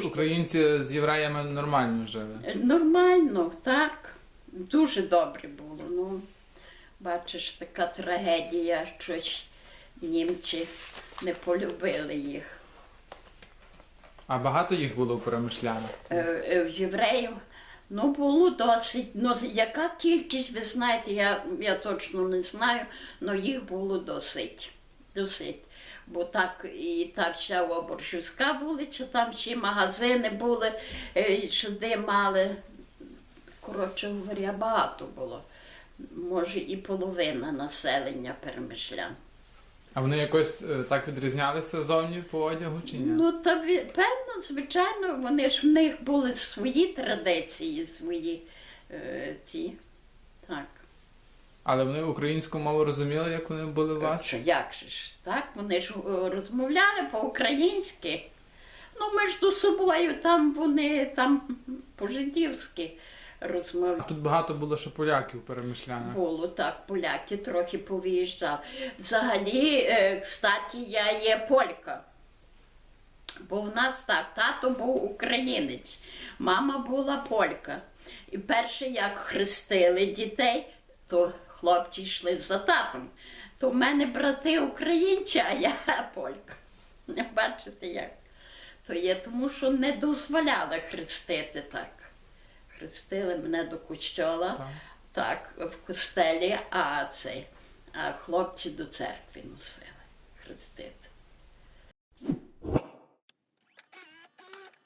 Українці з євреями нормально жили. Нормально, так. Дуже добре було. Ну, бачиш, така трагедія, щось німці не полюбили їх. А багато їх було у перемишлянах? Е, е, євреїв. Ну, було досить. Ну, яка кількість, ви знаєте, я, я точно не знаю, але їх було досить. Досить. Бо так і та вся Борщівська вулиця, там всі магазини були, е, і сюди мали. Коротше говоря, багато було. Може, і половина населення перемишлян. А вони якось е, так відрізнялися зовні по одягу чи ні? Ну, та певно, звичайно, вони ж в них були свої традиції, свої е, ті. Так. Але вони українську мову розуміли, як вони були у вас? Що, як же ж? Так, вони ж е, розмовляли по-українськи. Ну, між собою там вони там по-жидівськи А тут багато було ще поляків у перемишлянах. Було так, поляки трохи повиїжджали. Взагалі, е, кстати, я є полька. Бо в нас так, тато був українець, мама була полька. І перше, як хрестили дітей, то хлопці йшли за татом. То в мене брати українці, а я полька. Бачите як? То є тому, що не дозволяли хрестити так. Хрестили мене до костьола. Так. В костелі, а цей, а хлопці до церкви носили хрестити.